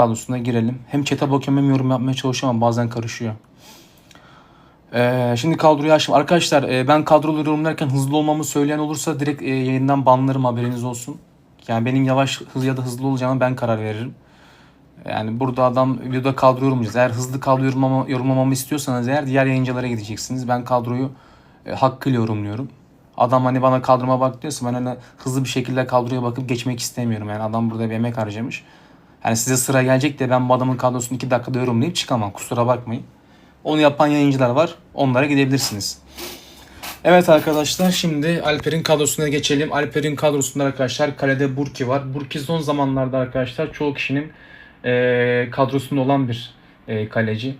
kadrosuna girelim. Hem chat'e bakıyorum hem yorum yapmaya çalışıyorum bazen karışıyor. Ee, şimdi kadroyu açtım. Arkadaşlar e, ben kadroları yorumlarken hızlı olmamı söyleyen olursa direkt e, yayından banlarım haberiniz olsun. Yani benim yavaş hız ya da hızlı olacağıma ben karar veririm. Yani burada adam videoda kadro yorumlayacağız. Eğer hızlı kadro yorumlama, yorumlamamı istiyorsanız eğer diğer yayıncılara gideceksiniz. Ben kadroyu e, hakkıyla yorumluyorum. Adam hani bana kadroma bak diyorsa ben hani hızlı bir şekilde kadroya bakıp geçmek istemiyorum. Yani adam burada bir emek harcamış. Yani size sıra gelecek de ben bu adamın kadrosunu 2 dakikada yorumlayıp çıkamam. Kusura bakmayın. Onu yapan yayıncılar var. Onlara gidebilirsiniz. Evet arkadaşlar şimdi Alper'in kadrosuna geçelim. Alper'in kadrosunda arkadaşlar kalede Burki var. Burki son zamanlarda arkadaşlar çoğu kişinin e, kadrosunda olan bir e, kaleci.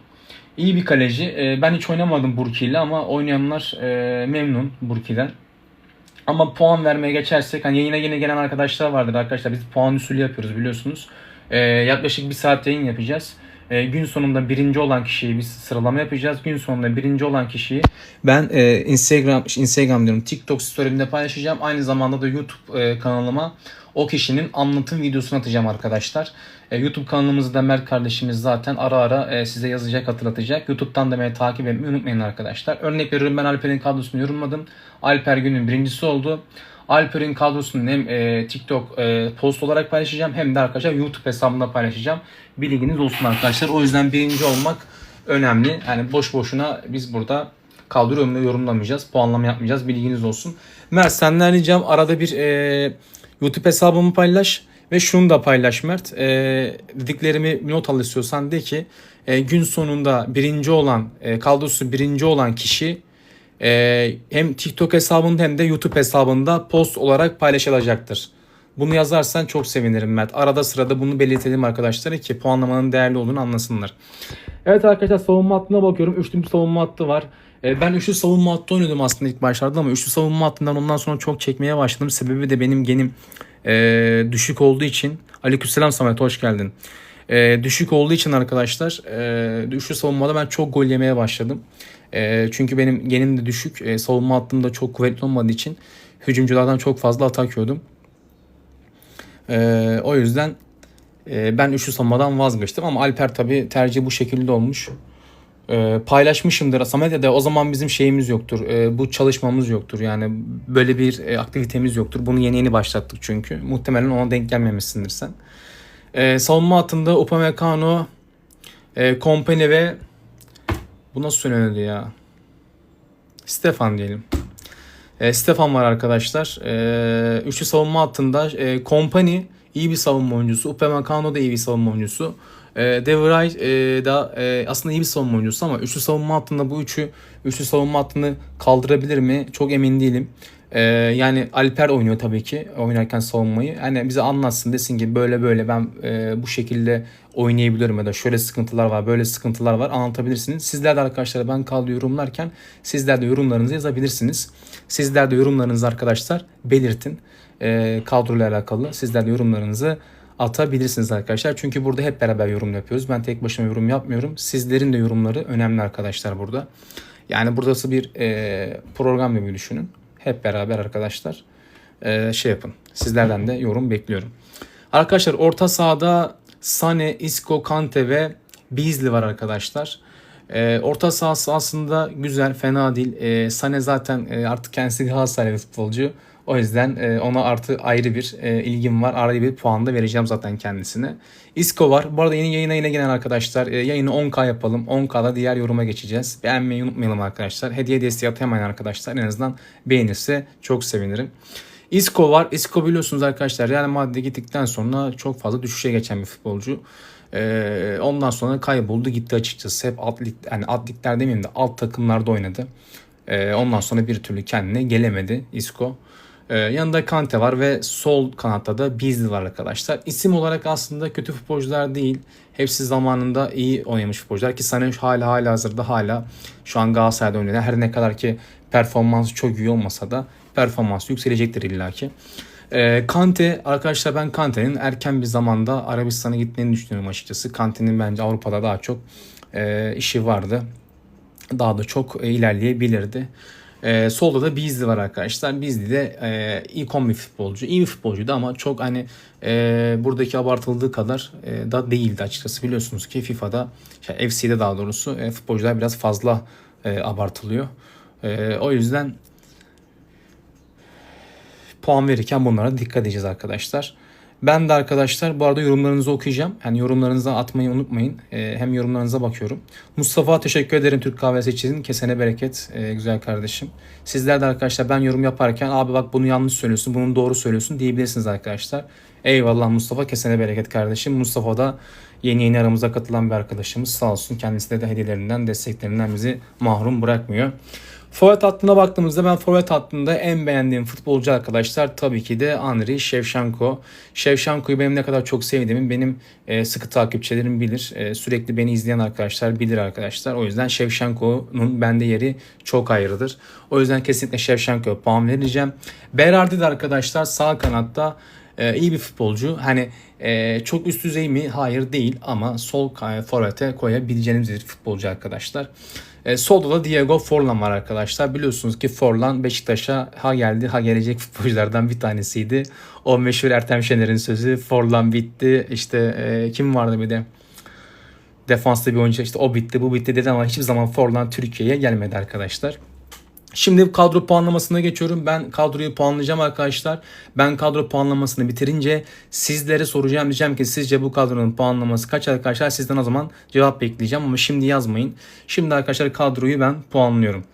İyi bir kaleci. E, ben hiç oynamadım Burki ile ama oynayanlar e, memnun Burki'den. Ama puan vermeye geçersek hani yayına yeni gelen arkadaşlar vardır arkadaşlar. Biz puan usulü yapıyoruz biliyorsunuz. E, yaklaşık bir saat yayın yapacağız. E, gün sonunda birinci olan kişiyi biz sıralama yapacağız. Gün sonunda birinci olan kişiyi ben e, Instagram Instagram diyorum TikTok story'imde paylaşacağım. Aynı zamanda da YouTube e, kanalıma o kişinin anlatım videosunu atacağım arkadaşlar. E, YouTube kanalımızda Mert kardeşimiz zaten ara ara e, size yazacak, hatırlatacak. YouTube'dan da beni takip etmeyi unutmayın arkadaşlar. Örnek veriyorum ben Alper'in kadrosunu yorumladım. Alper günün birincisi oldu. Alper'in kadrosunu hem e, TikTok e, post olarak paylaşacağım hem de arkadaşlar YouTube hesabımda paylaşacağım. Bilginiz olsun arkadaşlar. O yüzden birinci olmak önemli. Yani boş boşuna biz burada kadro yorumla- yorumlamayacağız. Puanlama yapmayacağız. Bilginiz olsun. Mert senden ricam arada bir e, YouTube hesabımı paylaş. Ve şunu da paylaş Mert. E, dediklerimi not al istiyorsan de ki e, gün sonunda birinci olan, e, kadrosu birinci olan kişi e, hem TikTok hesabında hem de YouTube hesabında post olarak paylaşılacaktır. Bunu yazarsan çok sevinirim Mert. Arada sırada bunu belirtelim arkadaşlara ki puanlamanın değerli olduğunu anlasınlar. Evet arkadaşlar savunma hattına bakıyorum. Üçlü bir savunma hattı var. E, Ben üçlü savunma hattı oynuyordum aslında ilk başlarda ama üçlü savunma hattından ondan sonra çok çekmeye başladım. Sebebi de benim genim e, düşük olduğu için. Aleykümselam Samet hoş geldin. E, düşük olduğu için arkadaşlar e, üçlü savunmada ben çok gol yemeye başladım. E, çünkü benim genim de düşük. E, savunma hattım da çok kuvvetli olmadığı için hücumculardan çok fazla atak yiyordum. E, o yüzden e, ben üçlü savunmadan vazgeçtim ama Alper tabi tercih bu şekilde olmuş. E, paylaşmışımdır. Samet'e de o zaman bizim şeyimiz yoktur. E, bu çalışmamız yoktur. Yani böyle bir e, aktivitemiz yoktur. Bunu yeni yeni başlattık çünkü. Muhtemelen ona denk gelmemişsindir sen. E, savunma hattında Upamecano, e, Kompany ve bu nasıl söyleniyordu ya? Stefan diyelim. E, Stefan var arkadaşlar. E, üçlü savunma hattında e, Kompany iyi bir savunma oyuncusu. Upamecano da iyi bir savunma oyuncusu. E, De Vrij e, da e, aslında iyi bir savunma oyuncusu ama üçlü savunma hattında bu üçü üçlü savunma hattını kaldırabilir mi? Çok emin değilim. E, yani Alper oynuyor tabii ki oynarken savunmayı. Hani bize anlatsın desin ki böyle böyle ben e, bu şekilde oynayabiliyorum ya da şöyle sıkıntılar var böyle sıkıntılar var anlatabilirsiniz. Sizler de arkadaşlar ben kaldı yorumlarken sizler de yorumlarınızı yazabilirsiniz. Sizler de yorumlarınızı arkadaşlar belirtin. E, kadroyla alakalı sizler de yorumlarınızı atabilirsiniz arkadaşlar. Çünkü burada hep beraber yorum yapıyoruz. Ben tek başıma yorum yapmıyorum. Sizlerin de yorumları önemli arkadaşlar burada. Yani burası bir e, program gibi düşünün. Hep beraber arkadaşlar e, şey yapın. Sizlerden de yorum bekliyorum. Arkadaşlar orta sahada Sane, Isco, Kante ve Beasley var arkadaşlar. E, orta sahası aslında güzel, fena değil. E, Sane zaten e, artık kendisi Galatasaraylı futbolcu. O yüzden e, ona artı ayrı bir e, ilgim var. Ayrı bir puan da vereceğim zaten kendisine. Isco var. Bu arada yeni yayına yine gelen arkadaşlar e, yayını 10K yapalım. 10K'da diğer yoruma geçeceğiz. Beğenmeyi unutmayalım arkadaşlar. Hediye desteği atamayan arkadaşlar en azından beğenirse çok sevinirim. Isco var. Isco biliyorsunuz arkadaşlar Real Madrid'e gittikten sonra çok fazla düşüşe geçen bir futbolcu. Ee, ondan sonra kayboldu gitti açıkçası. Hep alt lig, yani alt ligler demeyeyim de alt takımlarda oynadı. Ee, ondan sonra bir türlü kendine gelemedi Isco. Ee, yanında Kante var ve sol kanatta da Beasley var arkadaşlar. İsim olarak aslında kötü futbolcular değil. Hepsi zamanında iyi oynamış futbolcular ki Sané hala hala hazırda hala şu an Galatasaray'da oynuyor. Her ne kadar ki performansı çok iyi olmasa da performansı yükselecektir illaki. Ee, Kante arkadaşlar ben Kante'nin erken bir zamanda Arabistan'a gittiğini düşünüyorum açıkçası. Kante'nin bence Avrupa'da daha çok e, işi vardı. Daha da çok e, ilerleyebilirdi. E, solda da Beasley var arkadaşlar. Beasley de e, ikon bir futbolcu. İyi bir futbolcuydu ama çok hani e, buradaki abartıldığı kadar e, da değildi açıkçası. Biliyorsunuz ki FIFA'da, şey, FC'de daha doğrusu e, futbolcular biraz fazla e, abartılıyor. E, o yüzden puan verirken bunlara dikkat edeceğiz arkadaşlar. Ben de arkadaşlar bu arada yorumlarınızı okuyacağım. Yani yorumlarınızı atmayı unutmayın. Ee, hem yorumlarınıza bakıyorum. Mustafa teşekkür ederim Türk kahvesi için. Kesene bereket ee, güzel kardeşim. Sizler de arkadaşlar ben yorum yaparken abi bak bunu yanlış söylüyorsun, bunu doğru söylüyorsun diyebilirsiniz arkadaşlar. Eyvallah Mustafa kesene bereket kardeşim. Mustafa da yeni yeni aramıza katılan bir arkadaşımız. Sağ olsun kendisi de, de hediyelerinden, desteklerinden bizi mahrum bırakmıyor. Forvet hattına baktığımızda ben forvet hattında en beğendiğim futbolcu arkadaşlar tabii ki de Andriy Shevchenko. Shevchenko'yu benim ne kadar çok sevdiğimi benim e, sıkı takipçilerim bilir. E, sürekli beni izleyen arkadaşlar bilir arkadaşlar. O yüzden Shevchenko'nun bende yeri çok ayrıdır. O yüzden kesinlikle Shevchenko'ya puan vereceğim. Berardi de arkadaşlar sağ kanatta e, iyi bir futbolcu. Hani e, çok üst düzey mi? Hayır değil ama sol forvete koyabileceğimiz bir futbolcu arkadaşlar. E, solda da Diego Forlan var arkadaşlar. Biliyorsunuz ki Forlan Beşiktaş'a ha geldi ha gelecek futbolculardan bir tanesiydi. O meşhur Ertem Şener'in sözü Forlan bitti. İşte e, kim vardı bir de defansta bir oyuncu işte o bitti bu bitti dedi ama hiçbir zaman Forlan Türkiye'ye gelmedi arkadaşlar. Şimdi kadro puanlamasına geçiyorum. Ben kadroyu puanlayacağım arkadaşlar. Ben kadro puanlamasını bitirince sizlere soracağım. Diyeceğim ki sizce bu kadronun puanlaması kaç arkadaşlar? Sizden o zaman cevap bekleyeceğim ama şimdi yazmayın. Şimdi arkadaşlar kadroyu ben puanlıyorum.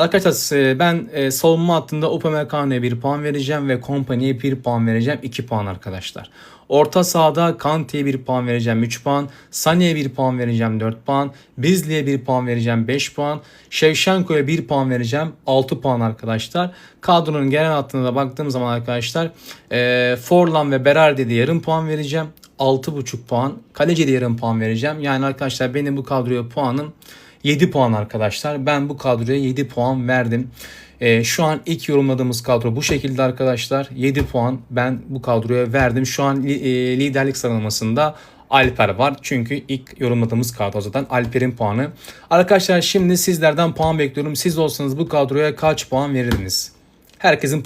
Arkadaşlar e, ben e, savunma hattında Upamecano'ya 1 puan vereceğim ve Kompany'ye 1 puan vereceğim 2 puan arkadaşlar. Orta sahada Kante'ye 1 puan vereceğim 3 puan. Sané'ye 1 puan vereceğim 4 puan. Bizli'ye 1 puan vereceğim 5 puan. Shevchenko'ya 1 puan vereceğim 6 puan arkadaşlar. Kadronun genel hattına da baktığım zaman arkadaşlar e, Forlan ve Berardi'ye de yarım puan vereceğim. 6,5 puan. Kaleci'ye de yarım puan vereceğim. Yani arkadaşlar benim bu kadroya puanım 7 puan arkadaşlar. Ben bu kadroya 7 puan verdim. Ee, şu an ilk yorumladığımız kadro bu şekilde arkadaşlar. 7 puan ben bu kadroya verdim. Şu an e, liderlik sıralamasında Alper var. Çünkü ilk yorumladığımız kadro zaten Alper'in puanı. Arkadaşlar şimdi sizlerden puan bekliyorum. Siz olsanız bu kadroya kaç puan verirdiniz? Herkesin